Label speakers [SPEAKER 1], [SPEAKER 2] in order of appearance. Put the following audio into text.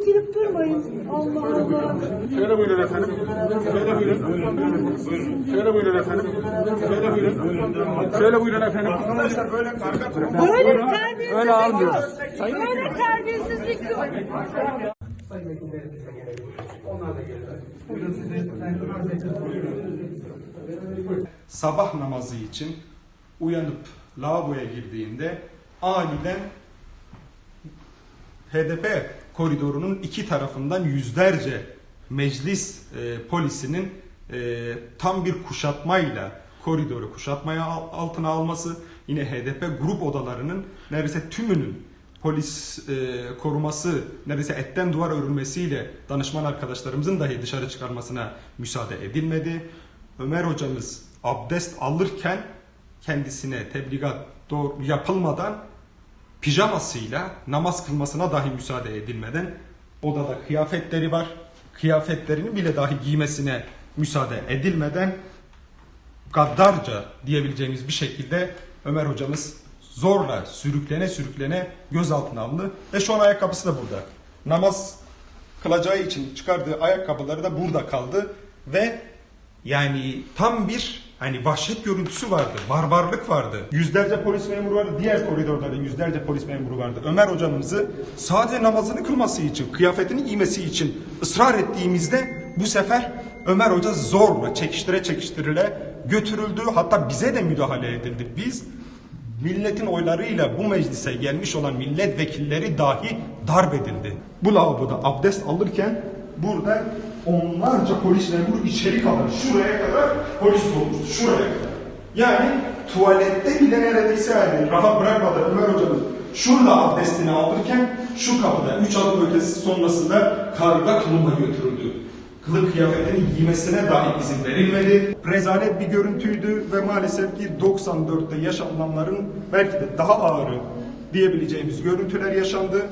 [SPEAKER 1] dikilip durmayın. Allah Allah.
[SPEAKER 2] Şöyle buyurun efendim. Şöyle buyurun. Şöyle buyurun efendim. Şöyle buyurun. Şöyle buyurun efendim. Arkadaşlar böyle karga
[SPEAKER 1] Böyle terbiyesizlik
[SPEAKER 2] Öyle almıyor.
[SPEAKER 1] yok. Böyle terbiyesizlik yok.
[SPEAKER 3] sabah namazı için uyanıp lavaboya girdiğinde aniden HDP koridorunun iki tarafından yüzlerce meclis e, polisinin e, tam bir kuşatmayla koridoru kuşatmaya al- altına alması, yine HDP grup odalarının neredeyse tümünün polis e, koruması, neredeyse etten duvar örülmesiyle danışman arkadaşlarımızın dahi dışarı çıkarmasına müsaade edilmedi. Ömer hocamız abdest alırken kendisine tebligat yapılmadan pijamasıyla namaz kılmasına dahi müsaade edilmeden odada kıyafetleri var. Kıyafetlerini bile dahi giymesine müsaade edilmeden gaddarca diyebileceğimiz bir şekilde Ömer hocamız zorla sürüklene sürüklene gözaltına alındı ve şu an ayakkabısı da burada. Namaz kılacağı için çıkardığı ayakkabıları da burada kaldı ve yani tam bir hani vahşet görüntüsü vardı, barbarlık vardı. Yüzlerce polis memuru vardı, diğer koridorlarda yüzlerce polis memuru vardı. Ömer hocamızı sadece namazını kılması için, kıyafetini giymesi için ısrar ettiğimizde bu sefer Ömer Hoca zorla çekiştire çekiştirile götürüldü. Hatta bize de müdahale edildi. Biz milletin oylarıyla bu meclise gelmiş olan milletvekilleri dahi darp edildi. Bu lavaboda abdest alırken burada onlarca polis memuru içeri kadar şuraya kadar polis dolmuştu. Şuraya kadar. Yani tuvalette bile neredeyse yani rahat bırakmadı Ömer hocamız. Şurada abdestini alırken şu kapıda 3 adım ötesi sonrasında karga tulumla götürüldü. Kılık kıyafetini giymesine dahi izin verilmedi. Rezalet bir görüntüydü ve maalesef ki 94'te yaşananların belki de daha ağırı diyebileceğimiz görüntüler yaşandı.